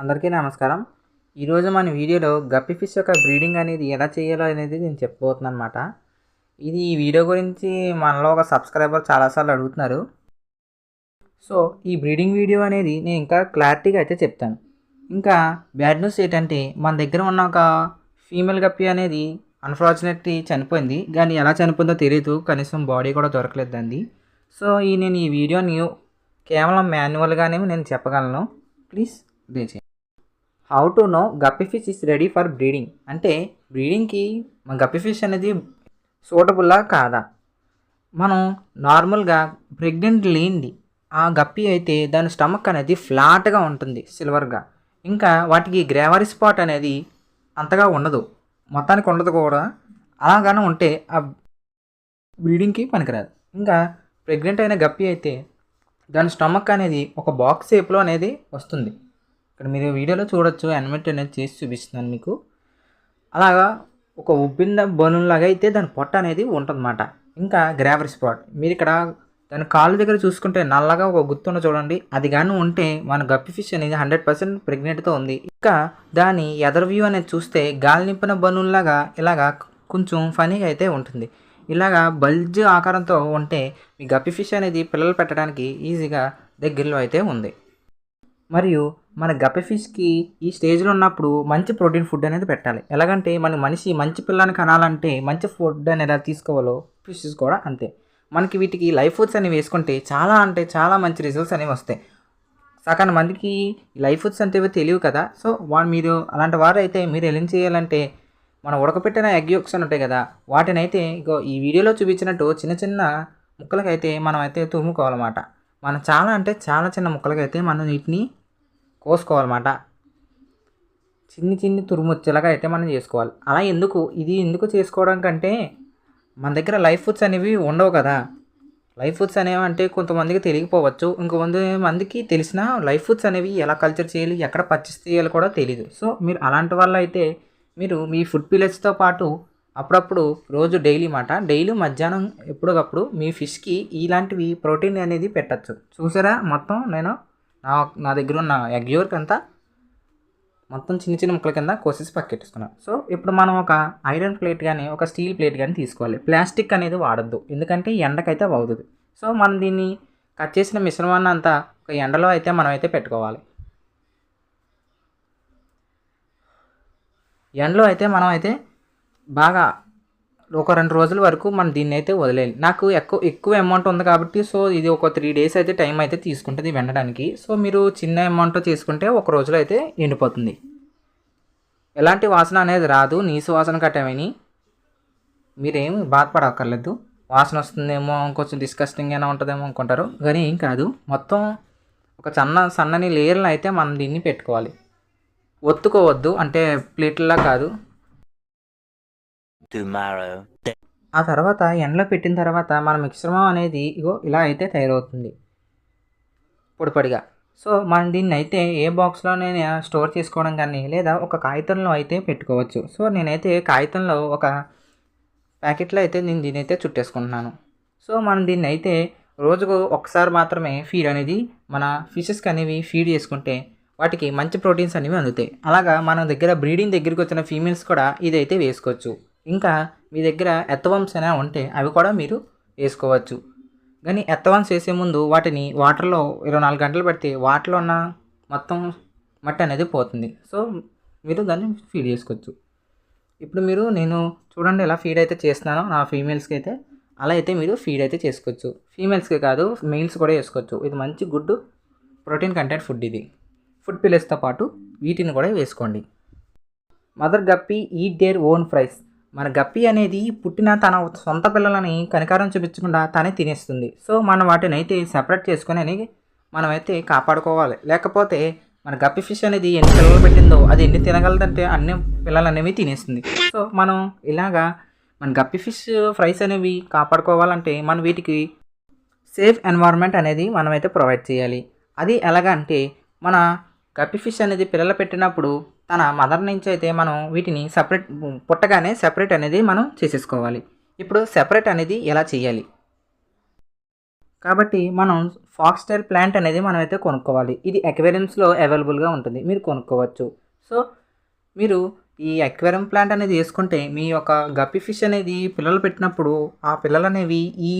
అందరికీ నమస్కారం. ఈరోజు మన వీడియోలో గప్పి ఫిష్ యొక్క బ్రీడింగ్ అనేది ఎలా చేయాలో అనేది నేను చెప్పబోతున్నాను అనమాట ఇది ఈ వీడియో గురించి మనలో ఒక సబ్స్క్రైబర్ చాలాసార్లు అడుగుతున్నారు. సో ఈ బ్రీడింగ్ వీడియో అనేది నేను ఇంకా క్లారిటీగా అయితే చెప్తాను. ఇంకా బ్యాడ్ న్యూస్ ఏంటంటే మన దగ్గర ఉన్న ఒక ఫీమేల్ గప్పి అనేది అన్ఫార్చునేట్లీ చనిపోయింది. కానీ ఎలా చనిపోయిందో తెలియదు కనీసం బాడీ కూడా దొరకలేదు సో ఈ నేను ఈ వీడియోని కేవలం మాన్యువల్గానే నేను చెప్పగలను. ప్లీజ్ దయచేయండి. How to know guppy fish is ready for breeding అంటే బ్రీడింగ్కి మన గప్పి ఫిష్ అనేది సూటబుల్లా కాదా? మనం నార్మల్గా ప్రెగ్నెంట్ లేనిది ఆ గప్పి అయితే దాని స్టమక్ అనేది ఫ్లాట్గా ఉంటుంది సిల్వర్గా ఇంకా వాటికి గ్రేవరీ స్పాట్ అనేది అంతగా ఉండదు. మొత్తానికి ఉండదు కూడా. అలాగానే ఉంటే ఆ బ్రీడింగ్కి పనికిరాదు. ఇంకా ప్రెగ్నెంట్ అయిన గప్పి అయితే దాని స్టమక్ అనేది ఒక బాక్స్ షేప్లో అనేది వస్తుంది. ఇక్కడ మీరు వీడియోలో చూడొచ్చు అనిమేట్ అనేది చేసి చూపిస్తున్నాను మీకు. అలాగా ఒక ఉబ్బిన బలూన్ లాగా అయితే దాని పొట్ట అనేది ఉంటుందన్నమాట. ఇంకా గ్రావరీ స్పాట్. మీరు ఇక్కడ దాని కాళ్ళ దగ్గర చూసుకుంటే నల్లగా ఒక గుర్తున్న చూడండి. అది కానీ ఉంటే మన గప్పి ఫిష్ అనేది హండ్రెడ్ పర్సెంట్ ప్రెగ్నెంట్తో ఉంది. ఇంకా దాని ఎదర్ వ్యూ అనేది చూస్తే గాలి నింపిన బలూన్ లాగా ఇలాగా కొంచెం ఫనీగా అయితే ఉంటుంది. ఇలాగా బల్జ్ ఆకారంతో ఉంటే మీ గప్పి ఫిష్ అనేది పిల్లలు పెట్టడానికి ఈజీగా దగ్గరలో అయితే ఉంది. మరియు మన గప్పి ఫిష్కి ఈ స్టేజ్లో ఉన్నప్పుడు మంచి ప్రోటీన్ ఫుడ్ అనేది పెట్టాలి. ఎలాగంటే మన మనిషి మంచి పిల్లని కనాలంటే మంచి ఫుడ్ అనేది ఎలా తీసుకోవాలో ఫిషెస్ కూడా అంతే. మనకి వీటికి లైఫ్ ఫుడ్స్ అనేవి వేసుకుంటే చాలా అంటే చాలా మంచి రిజల్ట్స్ అనేవి వస్తాయి. సగం మందికి లైఫ్ ఫుడ్స్ అంటే తెలియవు కదా. సో వాళ్ళు మీరు అలాంటి వారు అయితే మీరు ఏం చేయాలంటే మనం ఉడకపెట్టిన ఎగ్ యోక్స్ అని ఉంటాయి కదా వాటిని అయితే ఇగో ఈ వీడియోలో చూపించినట్టు చిన్న చిన్న ముక్కలకైతే మనం అయితే తురుముకోవాలన్నమాట. మనం చాలా అంటే చాలా చిన్న ముక్కలకైతే మనం వీటిని కోసుకోవాలన్నమాట. చిన్ని చిన్ని తురుముచ్చలాగా అయితే మనం చేసుకోవాలి. అలా ఎందుకు? ఇది ఎందుకు చేసుకోవడం కంటే మన దగ్గర లైఫ్ ఫుడ్స్ అనేవి ఉండవు కదా. లైఫ్ ఫుడ్స్ అనేవి అంటే కొంతమందికి తెలియకపోవచ్చు. ఇంకొంత మందికి తెలిసిన లైఫ్ ఫుడ్స్ అనేవి ఎలా కల్చర్ చేయాలి ఎక్కడ పర్చేస్ చేయాలి కూడా తెలియదు సో మీరు అలాంటి వాళ్ళు అయితే మీరు మీ ఫుడ్ పిల్లర్స్తో పాటు అప్పుడప్పుడు రోజు డైలీ మాట డైలీ మధ్యాహ్నం ఎప్పటికప్పుడు మీ ఫిష్కి ఇలాంటివి ప్రోటీన్ అనేది పెట్టచ్చు. చూసారా? మొత్తం నేను నా నా దగ్గర ఉన్న ఎగ్ అంతా మొత్తం చిన్న చిన్న ముక్కల కింద కోసేసి పక్కెట్టుకున్నాం సో ఇప్పుడు మనం ఒక ఐరన్ ప్లేట్ కానీ ఒక స్టీల్ ప్లేట్ కానీ తీసుకోవాలి. ప్లాస్టిక్ అనేది వాడద్దు. ఎందుకంటే ఎండకైతే అవుతుంది సో మనం దీన్ని కట్ చేసిన మిశ్రమాన్ని అంతా ఒక ఎండలో అయితే మనం అయితే పెట్టుకోవాలి. ఎండలో అయితే మనం అయితే బాగా ఒక రెండు రోజుల వరకు మనం దీన్ని అయితే వదిలేయాలి. నాకు ఎక్కువ ఎక్కువ అమౌంట్ ఉంది కాబట్టి సో ఇది ఒక త్రీ డేస్ అయితే టైం అయితే తీసుకుంటుంది వెండడానికి సో మీరు చిన్న అమౌంట్ చేసుకుంటే ఒక రోజులో అయితే ఎండిపోతుంది. ఎలాంటి వాసన అనేది రాదు. నీసు వాసన కట్టమని. మీరేం బాధపడక్కర్లేదు. వాసన వస్తుందేమో కొంచెం డిస్కస్టింగ్ అయినా ఉంటుందేమో అనుకుంటారు. కానీ ఏం కాదు. మొత్తం ఒక సన్న సన్నని లేయర్లు అయితే మనం దీన్ని పెట్టుకోవాలి. ఒత్తుకోవద్దు. అంటే ప్లేట్లా కాదు. Tomorrow. ఆ తర్వాత ఎండలో పెట్టిన తర్వాత మన మిశ్రమం అనేది ఇగో ఇలా అయితే తయారవుతుంది. పొడిపడిగా. సో మనం దీన్ని అయితే ఏ బాక్స్లోనైనా స్టోర్ చేసుకోవడం కానీ లేదా ఒక కాగితంలో అయితే పెట్టుకోవచ్చు. సో నేనైతే కాగితంలో ఒక ప్యాకెట్లో అయితే నేను దీని అయితే చుట్టేసుకుంటున్నాను. సో మనం దీన్ని అయితే రోజుకు ఒకసారి మాత్రమే ఫీడ్ అనేది మన ఫిషెస్కి అనేవి ఫీడ్ చేసుకుంటే వాటికి మంచి ప్రోటీన్స్ అనేవి అందుతాయి. అలాగా మన దగ్గర బ్రీడింగ్ దగ్గరికి వచ్చిన ఫీమేల్స్ కూడా ఇదైతే వేసుకోవచ్చు. ఇంకా మీ దగ్గర ఎత్తవంస్ అయినా ఉంటే అవి కూడా మీరు వేసుకోవచ్చు. కానీ ఎత్తవంశ వేసే ముందు వాటిని వాటర్లో ఇరవై నాలుగు గంటలు పెడితే వాటర్లో ఉన్న మొత్తం మట్టి అనేది పోతుంది. సో మీరు దాన్ని ఫీడ్ చేసుకోవచ్చు. ఇప్పుడు మీరు నేను చూడండి ఎలా ఫీడ్ అయితే చేస్తున్నానో నా ఫీమేల్స్కి అయితే. అలా అయితే మీరు ఫీడ్ అయితే చేసుకోవచ్చు. ఫీమేల్స్కి కాదు మెయిల్స్ కూడా వేసుకోవచ్చు. ఇది మంచి గుడ్ ప్రోటీన్ కంటెంట్ ఫుడ్ ఇది. ఫుడ్ పిల్లర్స్తో పాటు వీటిని కూడా వేసుకోండి. Mother guppy eat their own fries. మన గప్పి అనేది పుట్టిన తన సొంత పిల్లలని కనికారం చూపించకుండా తనే తినేస్తుంది. సో మనం వాటిని అయితే సెపరేట్ చేసుకొని అని మనమైతే కాపాడుకోవాలి. లేకపోతే మన గప్పి ఫిష్ అనేది ఎన్ని పిల్లలు పెట్టిందో అది ఎన్ని తినగలదంటే అన్ని పిల్లలు అనేవి తినేస్తుంది. సో మనం ఇలాగా మన గప్పి ఫిష్ ఫ్రైస్ అనేవి కాపాడుకోవాలంటే మనం వీటికి సేఫ్ ఎన్వైర్న్మెంట్ అనేది మనమైతే ప్రొవైడ్ చేయాలి. అది ఎలాగంటే మన గప్పి ఫిష్ అనేది పిల్లలు పెట్టినప్పుడు తన మదర్ నుంచి అయితే మనం వీటిని సపరేట్ పుట్టగానే సెపరేట్ అనేది మనం చేసేసుకోవాలి. ఇప్పుడు సెపరేట్ అనేది ఎలా చేయాలి? కాబట్టి మనం ఫాక్స్టైల్ ప్లాంట్ అనేది మనం అయితే కొనుక్కోవాలి. ఇది అక్వేరియంస్లో అవైలబుల్గా ఉంటుంది. మీరు కొనుక్కోవచ్చు. సో మీరు ఈ అక్వేరియం ప్లాంట్ అనేది వేసుకుంటే మీ యొక్క గప్పి ఫిష్ అనేది పిల్లలు పెట్టినప్పుడు ఆ పిల్లలు అనేవి ఈ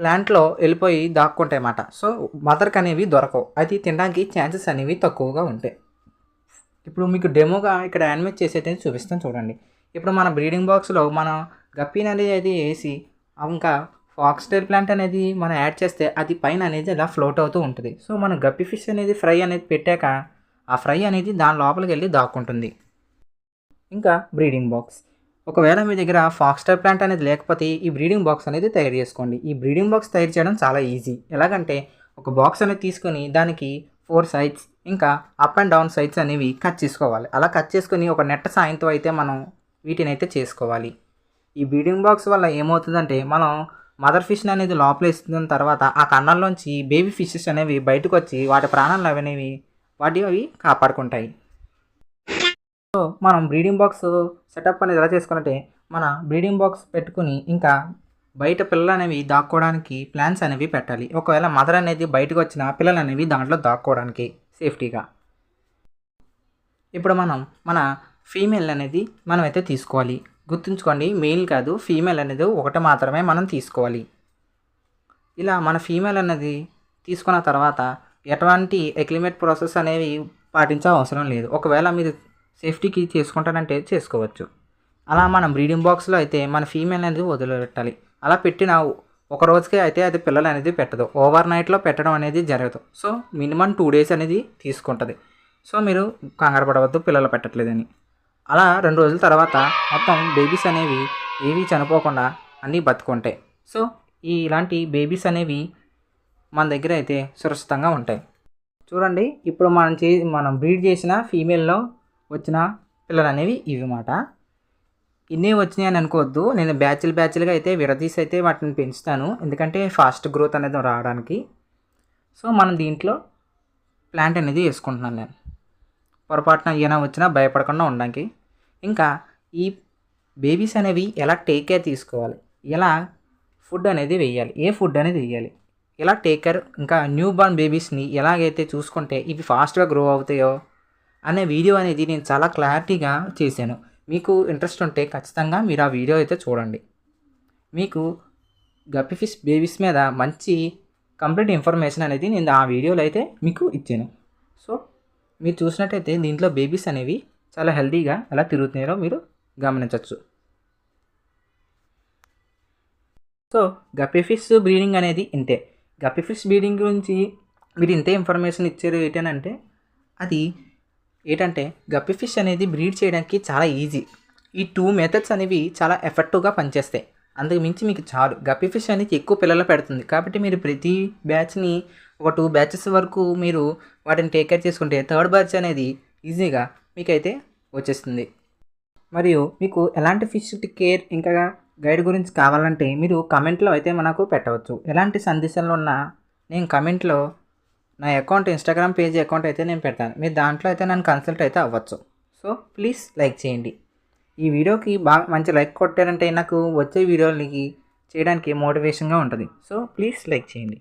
ప్లాంట్లో వెళ్ళిపోయి దాక్కుంటాయి అన్నమాట సో మదర్కి అనేవి దొరకవు. అది తినడానికి ఛాన్సెస్ అనేవి తక్కువగా ఉంటాయి. ఇప్పుడు మీకు డెమోగా ఇక్కడ యానిమేట్ చేసేది చూపిస్తాను చూడండి. ఇప్పుడు మన బ్రీడింగ్ బాక్స్లో మనం గప్పీన్ అనేది అది వేసి ఇంకా ఫాక్స్టైల్ ప్లాంట్ అనేది మనం యాడ్ చేస్తే అది పైన అనేది అలా ఫ్లోట్ అవుతూ ఉంటుంది. సో మనం గప్పి ఫిష్ అనేది ఫ్రై అనేది పెట్టాక ఆ ఫ్రై అనేది దాని లోపలికి వెళ్ళి దాక్కుంటుంది. ఇంకా బ్రీడింగ్ బాక్స్. ఒకవేళ మీ దగ్గర ఫాక్స్టర్ ప్లాంట్ అనేది లేకపోతే ఈ బ్రీడింగ్ బాక్స్ అనేది తయారు చేసుకోండి. ఈ బ్రీడింగ్ బాక్స్ తయారు చేయడం చాలా ఈజీ. ఎలాగంటే ఒక బాక్స్ అనేది తీసుకొని దానికి ఫోర్ సైడ్స్ ఇంకా అప్ అండ్ డౌన్ సైడ్స్ అనేవి కట్ చేసుకోవాలి. అలా కట్ చేసుకొని ఒక నెట్ సాయంతో అయితే మనం వీటిని అయితే చేసుకోవాలి. ఈ బ్రీడింగ్ బాక్స్ వల్ల ఏమవుతుందంటే మనం మదర్ ఫిష్ అనేది లోపల ఇస్తున్న తర్వాత ఆ కన్నంలోంచి బేబీ ఫిషెస్ అనేవి బయటకు వచ్చి వాటి ప్రాణాలు అనేవి వాటి అవి కాపాడుకుంటాయి. సో మనం బ్రీడింగ్ బాక్స్ సెటప్ అనేది ఎలా చేసుకున్నట్టే మన బ్రీడింగ్ బాక్స్ పెట్టుకుని ఇంకా బయట పిల్లలు అనేవి దాక్కోవడానికి ప్లాన్స్ అనేవి పెట్టాలి. ఒకవేళ మదర్ అనేది బయటకు వచ్చిన పిల్లలు అనేవి దాంట్లో దాక్కోవడానికి సేఫ్టీగా. ఇప్పుడు మనం మన ఫీమేల్ అనేది మనం అయితే తీసుకోవాలి. గుర్తుంచుకోండి మెయిల్ కాదు ఫీమేల్ అనేది ఒకటి మాత్రమే మనం తీసుకోవాలి. ఇలా మన ఫీమేల్ అనేది తీసుకున్న తర్వాత ఎటువంటి ఎక్లిమేట్ ప్రాసెస్ అనేవి పాటించే అవసరం లేదు. ఒకవేళ మీరు సేఫ్టీకి చేసుకుంటానంటే చేసుకోవచ్చు. అలా మనం బ్రీడింగ్ బాక్స్లో అయితే మన ఫీమేల్ అనేది వదిలిపెట్టాలి. అలా పెట్టిన ఒక రోజుకే అయితే అది పిల్లలు అనేది పెట్టదు. ఓవర్ నైట్లో పెట్టడం అనేది జరగదు. సో మినిమం టూ డేస్ అనేది తీసుకుంటుంది. సో మీరు కంగారు పడవద్దు పిల్లలు పెట్టట్లేదని. అలా రెండు రోజుల తర్వాత మొత్తం బేబీస్ అనేవి ఏవి చనిపోకుండా అన్నీ బతుకుంటాయి. సో ఈ ఇలాంటి బేబీస్ అనేవి మన దగ్గర అయితే సురక్షితంగా ఉంటాయి. చూడండి ఇప్పుడు మనం చే మనం బ్రీడ్ చేసిన ఫీమేల్లో వచ్చిన పిల్లలు అనేవి ఇవి మాట ఇన్ని వచ్చినాయి అని అనుకోవద్దు. నేను బ్యాచ్లు బ్యాచ్లుగా అయితే విడదీసి అయితే వాటిని పెంచుతాను. ఎందుకంటే ఫాస్ట్ గ్రోత్ అనేది రావడానికి. సో మనం దీంట్లో ప్లాంట్ అనేది వేసుకుంటున్నాను నేను. పొరపాటున ఏమైనా వచ్చినా భయపడకుండా ఉండడానికి. ఇంకా ఈ బేబీస్ అనేవి ఎలా టేక్ కేర్ తీసుకోవాలి? ఎలా ఫుడ్ అనేది వేయాలి? ఏ ఫుడ్ అనేది వేయాలి? ఎలా టేక్ కేర్? ఇంకా న్యూ బార్న్ బేబీస్ని ఎలాగైతే చూసుకుంటే ఇవి ఫాస్ట్గా గ్రో అవుతాయో అనే వీడియో అనేది నేను చాలా క్లారిటీగా చేశాను. మీకు ఇంట్రెస్ట్ ఉంటే ఖచ్చితంగా మీరు ఆ వీడియో అయితే చూడండి. మీకు గప్పి ఫిష్ బేబీస్ మీద మంచి కంప్లీట్ ఇన్ఫర్మేషన్ అనేది నేను ఆ వీడియోలో అయితే మీకు ఇచ్చాను. సో మీరు చూసినట్టయితే దీంట్లో బేబీస్ అనేవి చాలా హెల్తీగా ఎలా తిరుగుతున్నాయో మీరు గమనించవచ్చు సో గప్పి ఫిష్ బ్రీడింగ్ అనేది ఇంతే. గప్పి ఫిష్ బ్రీడింగ్ గురించి మీరు ఇంతే ఇన్ఫర్మేషన్ ఇచ్చారు ఏంటంటే అది ఏంటంటే గప్పి ఫిష్ అనేది బ్రీడ్ చేయడానికి చాలా ఈజీ. ఈ టూ మెథడ్స్ అనేవి చాలా ఎఫెక్టివ్గా పనిచేస్తాయి. అందుకు మించి మీకు చాలు. గప్పి ఫిష్ అనేది ఎక్కువ పిల్లలు పెడుతుంది. కాబట్టి మీరు ప్రతి బ్యాచ్ని ఒక టూ బ్యాచెస్ వరకు మీరు వాటిని టేక్ కేర్ చేసుకుంటే థర్డ్ బ్యాచ్ అనేది ఈజీగా మీకైతే వచ్చేస్తుంది. మరియు మీకు ఎలాంటి ఫిష్ కేర్ ఇంకా గైడ్ గురించి కావాలంటే మీరు కమెంట్లో అయితే మనకు పెట్టవచ్చు. ఎలాంటి సందేశాలు ఉన్నా నేను కమెంట్లో నా అకౌంట్ ఇన్స్టాగ్రామ్ పేజ్ అకౌంట్ అయితే నేను పెడతాను. మీరు దాంట్లో అయితే నన్ను కన్సల్ట్ అయితే అవ్వచ్చు. సో ప్లీజ్ లైక్ చేయండి. ఈ వీడియోకి బాగా మంచి లైక్ కొట్టారంటే నాకు వచ్చే వీడియోలకి చేయడానికి మోటివేషన్గా ఉంటుంది. సో ప్లీజ్ లైక్ చేయండి.